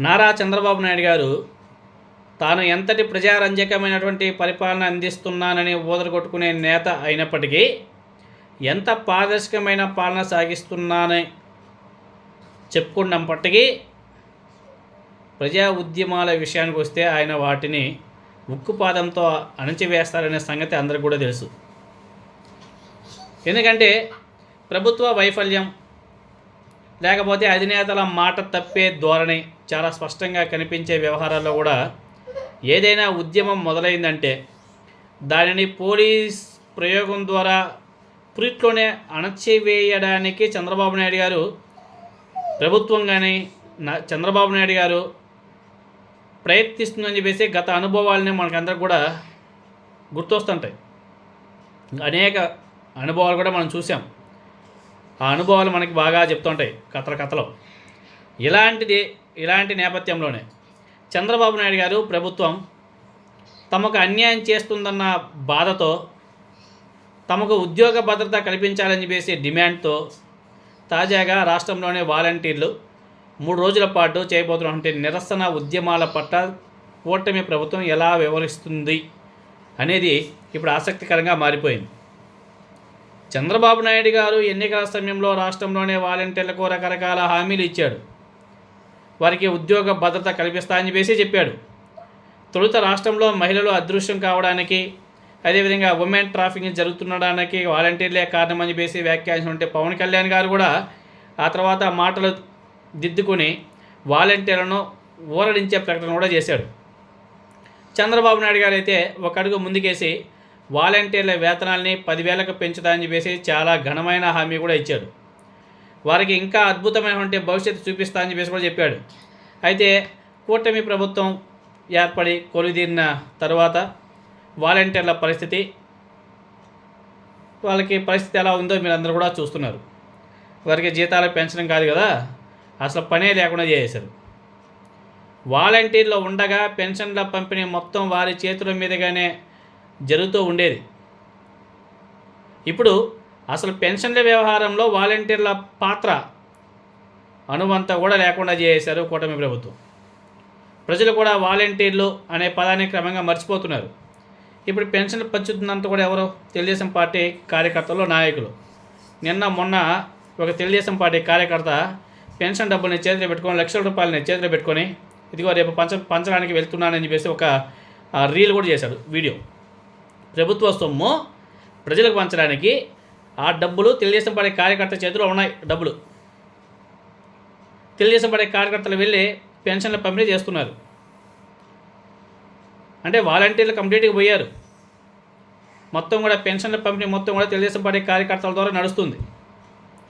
నారా చంద్రబాబు నాయుడు గారు తాను ఎంతటి ప్రజారంజకమైనటువంటి పరిపాలన అందిస్తున్నానని ఊదరగొట్టుకునే నేత అయినప్పటికీ ఎంత పారదర్శకమైన పాలన సాగిస్తున్నానని చెప్పుకున్నప్పటికీ ప్రజా ఉద్యమాల విషయానికి వస్తే ఆయన వాటిని ఉక్కుపాదంతో అణచివేస్తారనే సంగతి అందరికి కూడా తెలుసు. ఎందుకంటే ప్రభుత్వ వైఫల్యం లేకపోతే అధినేతల మాట తప్పే ధోరణి చాలా స్పష్టంగా కనిపించే వ్యవహారాల్లో కూడా ఏదైనా ఉద్యమం మొదలైందంటే దానిని పోలీస్ ప్రయోగం ద్వారా పురిట్లోనే అణచివేయడానికి చంద్రబాబు నాయుడు గారు ప్రభుత్వం కానీ చంద్రబాబు నాయుడు గారు ప్రయత్నిస్తుందని చెప్పేసి గత అనుభవాలని మనకందరికి కూడా గుర్తొస్తుంటాయి. అనేక అనుభవాలు కూడా మనం చూసాం ఆ అనుభవాలు మనకి బాగా చెప్తుంటాయి కథల కథలో. ఇలాంటిది ఇలాంటి నేపథ్యంలోనే చంద్రబాబు నాయుడు గారు ప్రభుత్వం తమకు అన్యాయం చేస్తుందన్న బాధతో తమకు ఉద్యోగ భద్రత కల్పించాలని చెప్పేసి డిమాండ్తో తాజాగా రాష్ట్రంలోని వాలంటీర్లు మూడు రోజుల పాటు చేయబోతున్నటువంటి నిరసన ఉద్యమాల పట్ల కూటమి ప్రభుత్వం ఎలా వ్యవహరిస్తుంది అనేది ఇప్పుడు ఆసక్తికరంగా మారిపోయింది. చంద్రబాబు నాయుడు గారు ఎన్నికల సమయంలో రాష్ట్రంలోనే వాలంటీర్లకు రకరకాల హామీలు ఇచ్చాడు. వారికి ఉద్యోగ భద్రత కల్పిస్తా అని చెప్పేసి చెప్పాడు. తొలుత రాష్ట్రంలో మహిళలు అదృశ్యం కావడానికి అదేవిధంగా ఉమెన్ ట్రాఫికింగ్ జరుగుతుండడానికి వాలంటీర్లే కారణమని చెప్పేసి వ్యాఖ్యానించినటువంటి పవన్ కళ్యాణ్ గారు కూడా ఆ తర్వాత మాటలు దిద్దుకుని వాలంటీర్లను ఊరడించే ప్రకటన కూడా చేశాడు. చంద్రబాబు నాయుడు గారు అయితే ఒక అడుగు ముందుకేసి వాలంటీర్ల వేతనాల్ని పదివేలకు పెంచుతాయని చెప్పేసి చాలా ఘనమైన హామీ కూడా ఇచ్చాడు. వారికి ఇంకా అద్భుతమైనటువంటి భవిష్యత్తు చూపిస్తా అని చెప్పేసి కూడా చెప్పాడు. అయితే కూటమి ప్రభుత్వం ఏర్పడి కొలుదీరిన తర్వాత వాలంటీర్ల పరిస్థితి వాళ్ళకి పరిస్థితి ఎలా ఉందో మీరు అందరూ కూడా చూస్తున్నారు. వారికి జీతాలు పెంచడం కాదు కదా అసలు పనే లేకుండా చేసేశారు వాలంటీర్లో ఉండగా పెన్షన్ల పంపిణీ మొత్తం వారి చేతుల మీదుగానే జరుగుతూ ఉండేది. ఇప్పుడు అసలు పెన్షన్ల వ్యవహారంలో వాలంటీర్ల పాత్ర అనువంతా కూడా లేకుండా చేశారు కూటమి ప్రభుత్వం. ప్రజలు కూడా వాలంటీర్లు అనే పదాన్ని క్రమంగా మర్చిపోతున్నారు. ఇప్పుడు పెన్షన్లు పంచుతున్నంత కూడా ఎవరు? తెలుగుదేశం పార్టీ కార్యకర్తలు నాయకులు. నిన్న మొన్న ఒక తెలుగుదేశం పార్టీ కార్యకర్త పెన్షన్ డబ్బుల్ని చేతిలో పెట్టుకొని లక్షల రూపాయలని చేతిలో పెట్టుకొని ఇదిగో రేపు పంచ పంచడానికి వెళ్తున్నానని చెప్పేసి ఒక రీల్ కూడా చేశాడు వీడియో. ప్రభుత్వ సొమ్ము ప్రజలకు పంచడానికి ఆ డబ్బులు తెలుగుదేశం పార్టీ కార్యకర్త చేతిలో ఉన్నాయి డబ్బులు. తెలుగుదేశం పార్టీ కార్యకర్తలు వెళ్ళి పెన్షన్ల పంపిణీ చేస్తున్నారు. అంటే వాలంటీర్లు కంప్లీట్గా పోయారు. మొత్తం కూడా పెన్షన్ల పంపిణీ మొత్తం కూడా తెలుగుదేశం పార్టీ కార్యకర్తల ద్వారా నడుస్తుంది.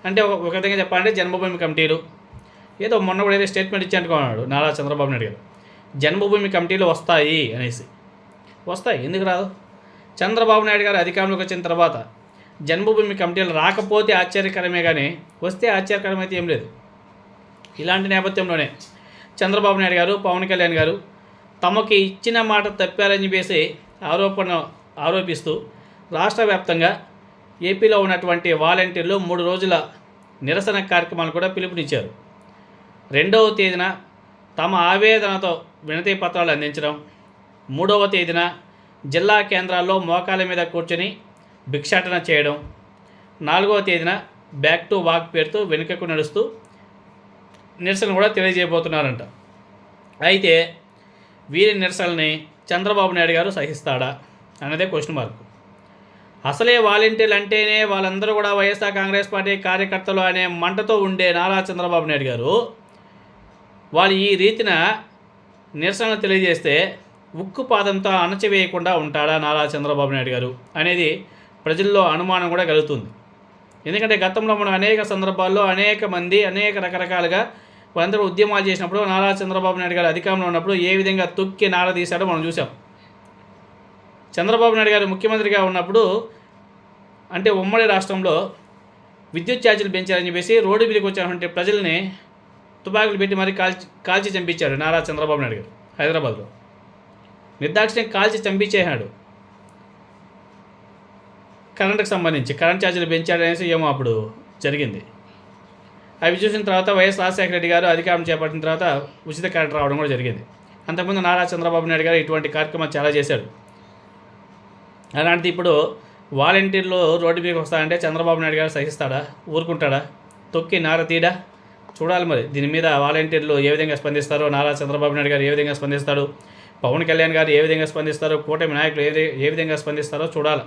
అంటే ఒక ఒక విధంగా చెప్పాలంటే జన్మభూమి కమిటీలు. ఏదో మొన్న కూడా ఏదో స్టేట్మెంట్ ఇచ్చి అనుకున్నాడు నారా చంద్రబాబు నాయుడు గారు. జన్మభూమి కమిటీలు వస్తాయి అనేసి. వస్తాయి ఎందుకు రాదు? చంద్రబాబు నాయుడు గారు అధికారంలోకి వచ్చిన తర్వాత జన్మభూమి కమిటీలు రాకపోతే ఆశ్చర్యకరమే కానీ వస్తే ఆశ్చర్యకరం అయితే ఏం లేదు. ఇలాంటి నేపథ్యంలోనే చంద్రబాబు నాయుడు గారు పవన్ కళ్యాణ్ గారు తమకి ఇచ్చిన మాట తప్పారని చెప్పేసి ఆరోపణ ఆరోపిస్తూ రాష్ట్ర వ్యాప్తంగా ఏపీలో ఉన్నటువంటి వాలంటీర్లు మూడు రోజుల నిరసన కార్యక్రమాలు కూడా పిలుపునిచ్చారు. రెండవ తేదీన తమ ఆవేదనతో వినతి పత్రాలు అందించడం మూడవ తేదీన జిల్లా కేంద్రాల్లో మోకాల మీద కూర్చొని భిక్షాటన చేయడం. నాలుగవ తేదీన బ్యాక్ టు వాక్ పేరుతో వెనుకకు నడుస్తూ నిరసన కూడా తెలియజేయబోతున్నారంట. అయితే వీరి నిరసనల్ని చంద్రబాబు నాయుడు గారు సహిస్తాడా అన్నదే క్వశ్చన్ మార్క్ అసలే వాలంటీర్లు అంటేనే వాళ్ళందరూ కూడా వైఎస్ఆర్ కాంగ్రెస్ పార్టీ కార్యకర్తలు అనే మంటతో ఉండే నారా చంద్రబాబు నాయుడు గారు వాళ్ళు ఈ రీతిన నిరసనలు తెలియజేస్తే ఉక్కు పాదంతో అణచివేయకుండా ఉంటాడా నారా చంద్రబాబు నాయుడు గారు అనేది ప్రజల్లో అనుమానం కూడా కలుగుతుంది. ఎందుకంటే గతంలో మనం అనేక సందర్భాల్లో అనేక మంది అనేక రకరకాలుగా వారందరూ ఉద్యమాలు చేసినప్పుడు నారా చంద్రబాబు నాయుడు గారు అధికారంలో ఉన్నప్పుడు ఏ విధంగా తొక్కి నార తీశాడో మనం చూసాం చంద్రబాబు నాయుడు గారు ముఖ్యమంత్రిగా ఉన్నప్పుడు అంటే ఉమ్మడి రాష్ట్రంలో విద్యుత్ ఛార్జీలు పెంచారని చెప్పేసి రోడ్డు మీదకి వచ్చినటువంటి ప్రజల్ని తుపాకులు పెట్టి మరీ కాల్చి కాల్చి చంపించారు నారా చంద్రబాబు నాయుడు గారు హైదరాబాద్లో. నిర్దాక్షిణ్యం కాల్చి చంపించేశాడు. కరెంటుకు సంబంధించి కరెంట్ ఛార్జీలు పెంచాడనేసి ఏమో అప్పుడు జరిగింది. అవి చూసిన తర్వాత వైఎస్ రాజశేఖర రెడ్డి గారు అధికారం చేపట్టిన తర్వాత ఉచిత కరెంట్ రావడం కూడా జరిగింది. అంతకుముందు నారా చంద్రబాబు నాయుడు గారు ఇటువంటి కార్యక్రమాలు చాలా చేశాడు. అలాంటిది ఇప్పుడు వాలంటీర్లు రోడ్డు మీదకి వస్తారంటే చంద్రబాబు నాయుడు గారు సహిస్తాడా? ఊరుకుంటాడా? తొక్కి నార తీడా? చూడాలి మరి దీని మీద వాలంటీర్లు ఏ విధంగా స్పందిస్తారో నారా చంద్రబాబు నాయుడు గారు ఏ విధంగా స్పందిస్తాడు? పవన్ కళ్యాణ్ గారు ఏ విధంగా స్పందిస్తారో కూటమి నాయకులు ఏ ఏ విధంగా స్పందిస్తారో చూడాలి.